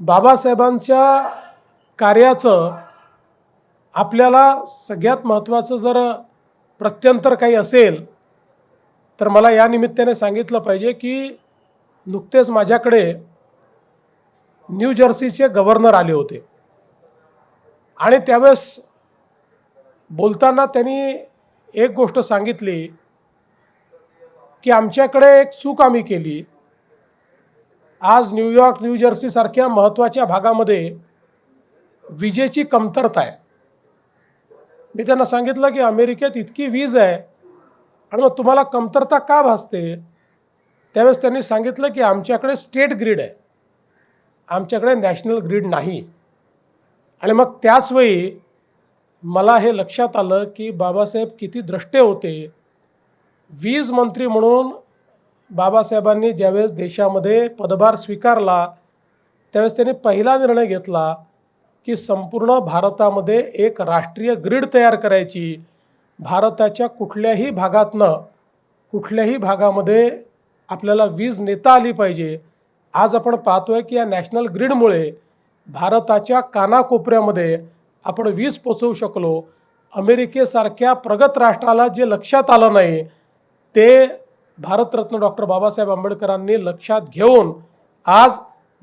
बाबासाहेबांच्या कार्याचं आपल्याला सगळ्यात महत्त्वाचं जर प्रत्यंतर काही असेल तर मला या निमित्ताने सांगितलं पाहिजे की नुकतेच माझ्याकडे न्यू जर्सीचे गव्हर्नर आले होते. आणि त्यावेळेस बोलताना त्यांनी एक गोष्ट सांगितली की आमच्याकडे एक चूक आम्ही केली. आज न्यूयॉर्क न्यू जर्सीसारख्या महत्त्वाच्या भागामध्ये विजेची कमतरता आहे. मी त्यांना सांगितलं की अमेरिकेत इतकी वीज आहे आणि मग तुम्हाला कमतरता का भासते? त्यावेळेस त्यांनी सांगितलं की आमच्याकडे स्टेट ग्रीड आहे. आमच्याकडे नॅशनल ग्रीड नाही. आणि मग त्याचवेळी मला हे लक्षात आलं की बाबासाहेब किती द्रष्टे होते. वीज मंत्री म्हणून बाबासाहेबांनी ज्यावेळेस देशामध्ये पदभार स्वीकारला त्यावेळेस त्यांनी पहिला निर्णय घेतला की संपूर्ण भारतामध्ये एक राष्ट्रीय ग्रीड तयार करायची. भारताच्या कुठल्याही भागातनं कुठल्याही भागामध्ये आपल्याला वीज नेता आली पाहिजे. आज आपण पाहतोय की या नॅशनल ग्रीडमुळे भारताच्या कानाकोपऱ्यामध्ये आपण वीज पोचवू शकलो. अमेरिकेसारख्या प्रगत राष्ट्राला जे लक्षात आलं नाही ते भारतरत्न डॉक्टर बाबासाहेब आंबेडकरांनी लक्षात घेऊन आज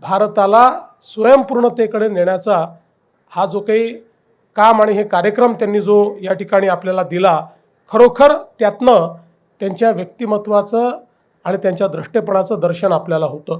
भारताला स्वयंपूर्णतेकडे नेण्याचा हा जो काही काम आणि हे कार्यक्रम त्यांनी जो या ठिकाणी आपल्याला दिला खरोखर त्यातनं त्यांच्या व्यक्तिमत्वाचं आणि त्यांच्या दृष्टेपणाचं दर्शन आपल्याला होतं.